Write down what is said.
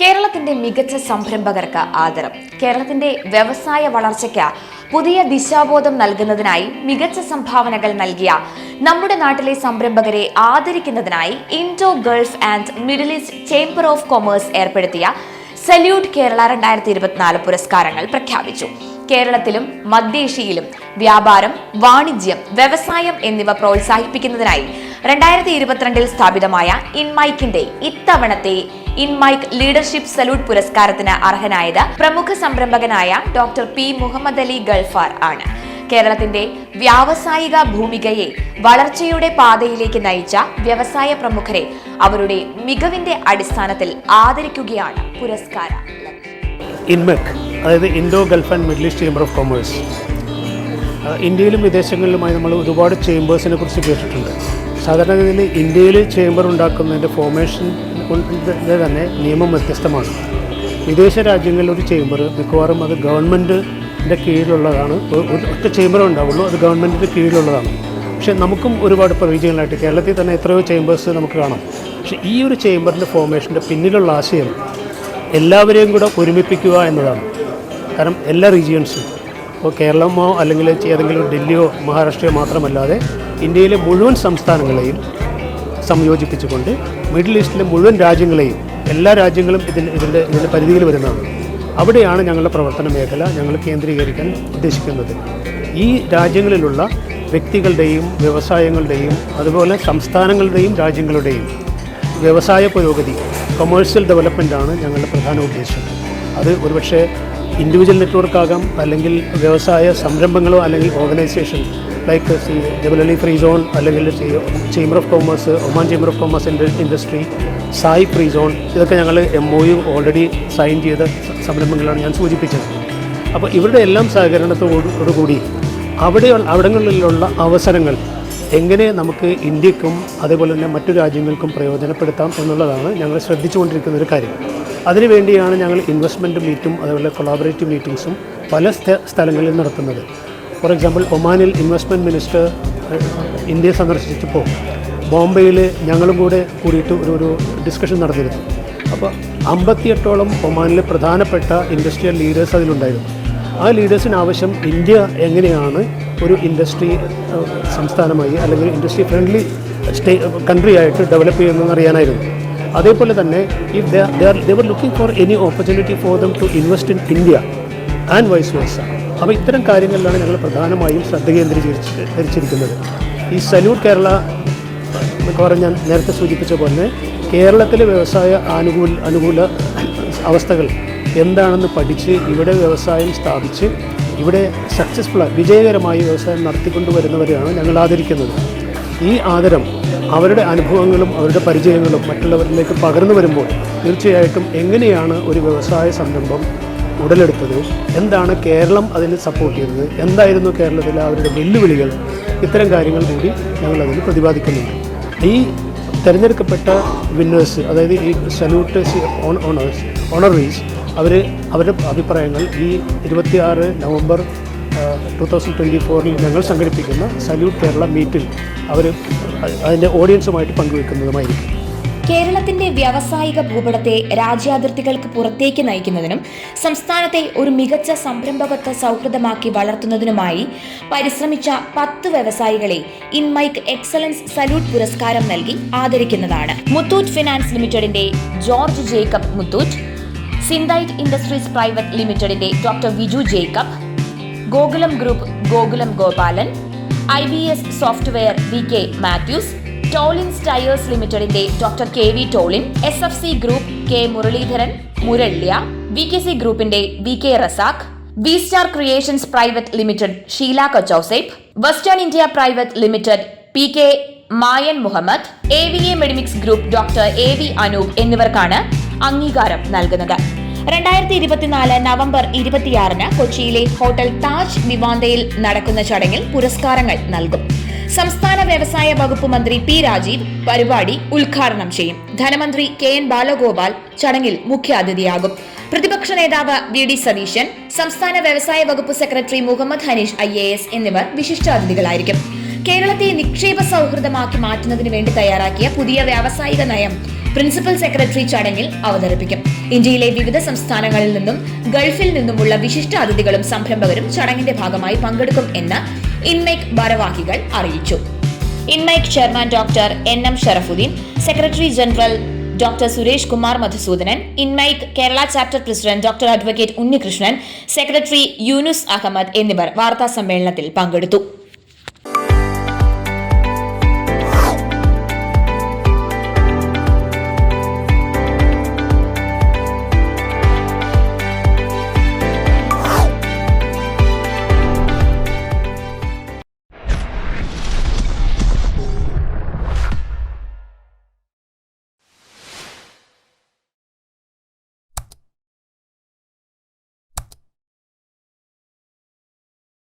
കേരളത്തിന്റെ മികച്ച സംരംഭകർക്ക് ആദരം. കേരളത്തിന്റെ വ്യവസായ വളർച്ചയ്ക്ക് പുതിയ ദിശാബോധം നൽകുന്നതിനായി മികച്ച സംഭാവനകൾ നൽകിയ നമ്മുടെ നാട്ടിലെ സംരംഭകരെ ആദരിക്കുന്നതിനായി Indo Gulf and Middle East Chamber of Commerce ഏർപ്പെടുത്തിയ സല്യൂട്ട് കേരള രണ്ടായിരത്തി ഇരുപത്തിനാല് പുരസ്കാരങ്ങൾ പ്രഖ്യാപിച്ചു. കേരളത്തിലും മധ്യേഷ്യയിലും വ്യാപാരം വാണിജ്യം വ്യവസായം എന്നിവ പ്രോത്സാഹിപ്പിക്കുന്നതിനായി രണ്ടായിരത്തി ഇരുപത്തിരണ്ടിൽ സ്ഥാപിതമായ ഇൻമൈക്കിന്റെ ഇത്തവണത്തെ ഇൻമൈക്ക് ലീഡർഷിപ്പ് സല്യൂട്ട് പുരസ്കാരത്തിന് അർഹനായത് പ്രമുഖ സംരംഭകനായ ഡോക്ടർ പി മുഹമ്മദ് അലി ഗൾഫാർ ആണ്. കേരളത്തിന്റെ വ്യാവസായിക ഭൂമികയെ വളർച്ചയുടെ പാതയിലേക്ക് നയിച്ച വ്യവസായ പ്രമുഖരെ അവരുടെ മികവിന്റെ അടിസ്ഥാനത്തിൽ ആദരിക്കുകയാണ് പുരസ്കാര ഇൻമെക് അതായത് Indo Gulf and Middle East Chamber of Commerce. ഇന്ത്യയിലും വിദേശങ്ങളിലുമായി നമ്മൾ ഒരുപാട് ചേംബേഴ്സിനെ കുറിച്ച് കേട്ടിട്ടുണ്ട്. സാധാരണഗതിയിൽ ഇന്ത്യയിൽ ചേംബർ ഉണ്ടാക്കുന്നതിന്റെ ഫോർമേഷൻ തന്നെ നിയമം വ്യത്യസ്തമാണ്. വിദേശ രാജ്യങ്ങളിൽ ഒരു ചേംബർ മിക്കവാറും അത് ഗവൺമെന്റിന്റെ കീഴിലുള്ളതാണ്. ഒറ്റ ചേംബറേ ഉണ്ടാവുള്ളൂ അത് ഗവൺമെന്റിന്റെ കീഴിലുള്ളതാണ്. പക്ഷേ നമുക്കും ഒരുപാട് പ്രവീചകളായിട്ട് കേരളത്തിൽ തന്നെ എത്രയോ ചേംബേഴ്സ് നമുക്ക് കാണാം. പക്ഷേ ഈ ഒരു ചേംബറിന്റെ ഫോർമേഷന്റെ പിന്നിലുള്ള ആശയം എല്ലാവരെയും കൂടെ ഒരുമിപ്പിക്കുക എന്നതാണ്. കാരണം എല്ലാ റീജിയൻസും ഇപ്പോൾ കേരളമോ അല്ലെങ്കിൽ ഏതെങ്കിലും ഡൽഹിയോ മഹാരാഷ്ട്രയോ മാത്രമല്ലാതെ ഇന്ത്യയിലെ മുഴുവൻ സംസ്ഥാനങ്ങളെയും സംയോജിപ്പിച്ചുകൊണ്ട് മിഡിൽ ഈസ്റ്റിലെ മുഴുവൻ രാജ്യങ്ങളെയും എല്ലാ രാജ്യങ്ങളും ഇതിന് ഇതിന്റെ ഇതിന്റെ പരിധിയിൽ വരുന്നതാണ്. അവിടെയാണ് ഞങ്ങളുടെ പ്രവർത്തന മേഖല ഞങ്ങൾ കേന്ദ്രീകരിക്കാൻ ഉദ്ദേശിക്കുന്നത്. ഈ രാജ്യങ്ങളിലുള്ള വ്യക്തികളുടെയും വ്യവസായങ്ങളുടെയും അതുപോലെ സംസ്ഥാനങ്ങളുടെയും രാജ്യങ്ങളുടെയും വ്യവസായ പുരോഗതി കൊമേഴ്സ്യൽ ഡെവലപ്മെന്റാണ് ഞങ്ങളുടെ പ്രധാന ഉദ്ദേശം. അത് ഒരുപക്ഷെ ഇൻഡിവിജ്വൽ നെറ്റ്വർക്ക് ആകാം അല്ലെങ്കിൽ വ്യവസായ സംരംഭങ്ങളോ അല്ലെങ്കിൽ organisation like C Jebel Ali free zone അല്ലെങ്കിൽ chamber of commerce Oman chamber of commerce industry SAIF free zone ഇതൊക്കെ ഞങ്ങൾ M O U already sign ചെയ്ത സംരംഭങ്ങളാണ് ഞാൻ സൂചിപ്പിച്ചത്. അപ്പോൾ ഇവരുടെ എല്ലാം സഹകരണത്തോടുകൂടി അവിടെ അവിടങ്ങളിലുള്ള അവസരങ്ങൾ എങ്ങനെ നമുക്ക് ഇന്ത്യക്കും അതേപോലെ തന്നെ മറ്റു രാജ്യങ്ങൾക്കും പ്രയോജനപ്പെടുത്താം എന്നുള്ളതാണ് ഞങ്ങൾ ശ്രദ്ധിച്ചുകൊണ്ടിരിക്കുന്ന ഒരു കാര്യം. അതിനുവേണ്ടിയാണ് ഞങ്ങൾ ഇൻവെസ്റ്റ്മെന്റ് മീറ്റും അതേപോലെ കൊളാബറേറ്റീവ് മീറ്റിംഗ്സും പല സ്ഥ- സ്ഥലങ്ങളിൽ നടത്തുന്നത്. ഫോർ എക്സാമ്പിൾ ഒമാനിൽ ഇൻവെസ്റ്റ്മെന്റ് മിനിസ്റ്റർ ഇന്ത്യയെ സന്ദർശിച്ചപ്പോൾ ബോംബെയിൽ ഞങ്ങളും കൂടെ കൂടിയിട്ട് ഒരു ഒരു ഡിസ്കഷൻ നടന്നിരുന്നു. അപ്പോൾ അമ്പത്തിയെട്ടോളം ഒമാനിലെ പ്രധാനപ്പെട്ട ഇൻഡസ്ട്രിയൽ ലീഡേഴ്സ് അതിലുണ്ടായിരുന്നു. ആ ലീഡേഴ്സിന് ആവശ്യം ഇന്ത്യ എങ്ങനെയാണ് ഒരു ഇൻഡസ്ട്രി സംസ്ഥാനമായി അല്ലെങ്കിൽ ഇൻഡസ്ട്രി ഫ്രണ്ട്ലി സ്റ്റേ കൺട്രി ആയിട്ട് ഡെവലപ്പ് ചെയ്യുന്നതെന്ന് അറിയാനായിരുന്നു. അതേപോലെ തന്നെ if they were looking for any opportunity for them to invest in India and vice versa അപ്പോൾ ഇത്തരം കാര്യങ്ങളിലാണ് ഞങ്ങൾ പ്രധാനമായും ശ്രദ്ധ കേന്ദ്രീകരിച്ച് ധരിച്ചിരിക്കുന്നത്. ഈ സല്യൂട്ട് കേരള മിക്കവാറും ഞാൻ നേരത്തെ സൂചിപ്പിച്ച പോലെ കേരളത്തിലെ വ്യവസായ ആനുകൂല അനുകൂല അവസ്ഥകൾ എന്താണെന്ന് പഠിച്ച് ഇവിടെ വ്യവസായം സ്ഥാപിച്ച് ഇവിടെ സക്സസ്ഫുൾ വിജയകരമായി വ്യവസായം നടത്തിക്കൊണ്ടുവരുന്നവരെയാണ് ഞങ്ങൾ ആദരിക്കുന്നത്. ഈ ആദരം അവരുടെ അനുഭവങ്ങളും അവരുടെ പരിചയങ്ങളും മറ്റുള്ളവരിലേക്ക് പകർന്നു വരുമ്പോൾ തീർച്ചയായിട്ടും എങ്ങനെയാണ് ഒരു വ്യവസായ സംരംഭം ഉടലെടുത്തത്? എന്താണ് കേരളം അതിന് സപ്പോർട്ട് ചെയ്തത്? എന്തായിരുന്നു കേരളത്തിലെ അവരുടെ വെല്ലുവിളികൾ? ഇത്തരം കാര്യങ്ങൾ കൂടി ഞങ്ങൾ പ്രതിപാദിക്കുന്നുണ്ട്. ഈ തിരഞ്ഞെടുക്കപ്പെട്ട വിന്നേഴ്സ് അതായത് ഈ സല്യൂട്ട് ഓണേഴ്സ് ഓണറീസ് അവർ അവരുടെ അഭിപ്രായങ്ങൾ ഈ ഇരുപത്തിയാറ് നവംബർ ടു തൗസൻഡ് ട്വന്റി ഫോറിൽ ഞങ്ങൾ സംഘടിപ്പിക്കുന്ന സല്യൂട്ട് കേരള മീറ്റിൽ അവർ അതിന്റെ ഓഡിയൻസുമായിട്ട് പങ്കുവെക്കുന്നതുമായിരിക്കും. കേരളത്തിന്റെ വ്യാവസായിക ഭൂപടത്തെ രാജ്യാതിർത്തികൾക്ക് പുറത്തേക്ക് നയിക്കുന്നതിനും സംസ്ഥാനത്തെ ഒരു മികച്ച സംരംഭകത്വ സൗഹൃദമാക്കി വളർത്തുന്നതിനുമായി പരിശ്രമിച്ച പത്ത് വ്യവസായികളെ ഇൻമൈക്ക് എക്സലൻസ് സല്യൂട്ട് പുരസ്കാരം നൽകി ആദരിക്കുന്നതാണ്. മുത്തൂറ്റ് ഫിനാൻസ് ലിമിറ്റഡിന്റെ George Jacob Muthoot Synthite industries private ലിമിറ്റഡിന്റെ doctor Viju Jacob Gokulam group Gokulam Gopalan I B S software V K Mathews Tolins tyres ലിമിറ്റഡിന്റെ doctor K V Tolin S F C group K Muraleedharan Muralya V K C ഗ്രൂപ്പിന്റെ V K Razak V star creations private limited Sheela Kochouseph western India private limited P K Mayan Muhammad A V A Medimix group doctor A V Anoop എന്നിവർക്കാണ് അംഗീകാരം നൽകുന്നത്. രണ്ടായിരത്തി ഇരുപത്തിനാല് November ഇരുപത്തിയാറിന് കൊച്ചിയിലെ hotel Taj വിവാന്തയിൽ നടക്കുന്ന ചടങ്ങിൽ പുരസ്കാരങ്ങൾ നൽകും. സംസ്ഥാന വ്യവസായ വകുപ്പ് മന്ത്രി പി രാജീവ് പരിപാടി ഉദ്ഘാടനം ചെയ്യും. ധനമന്ത്രി കെ എൻ ബാലഗോപാൽ ചടങ്ങിൽ മുഖ്യാതിഥിയാകും. പ്രതിപക്ഷ നേതാവ് വി ഡി സതീശൻ സംസ്ഥാന വ്യവസായ വകുപ്പ് secretary Muhammad Hanish I A S എന്നിവർ വിശിഷ്ടാതിഥികളായിരിക്കും. കേരളത്തെ നിക്ഷേപ സൗഹൃദമാക്കി മാറ്റുന്നതിന് വേണ്ടി തയ്യാറാക്കിയ പുതിയ വ്യാവസായിക നയം പ്രിൻസിപ്പൽ സെക്രട്ടറി ചടങ്ങിൽ അവതരിപ്പിക്കും. ഇന്ത്യയിലെ വിവിധ സംസ്ഥാനങ്ങളിൽ നിന്നും ഗൾഫിൽ നിന്നുമുള്ള വിശിഷ്ട അതിഥികളും സംരംഭകരും ചടങ്ങിന്റെ ഭാഗമായി പങ്കെടുക്കും എന്ന് ഇൻമേക് ഭാരവാഹികൾ അറിയിച്ചു. INMECC chairman doctor N M Sharafuddin secretary general doctor Suresh Kumar Madhusoodanan INMECC Kerala chapter president doctor advocate Unnikrishnan secretary Yunus Ahammed എന്നിവർ വാർത്താ സമ്മേളനത്തിൽ പങ്കെടുത്തു.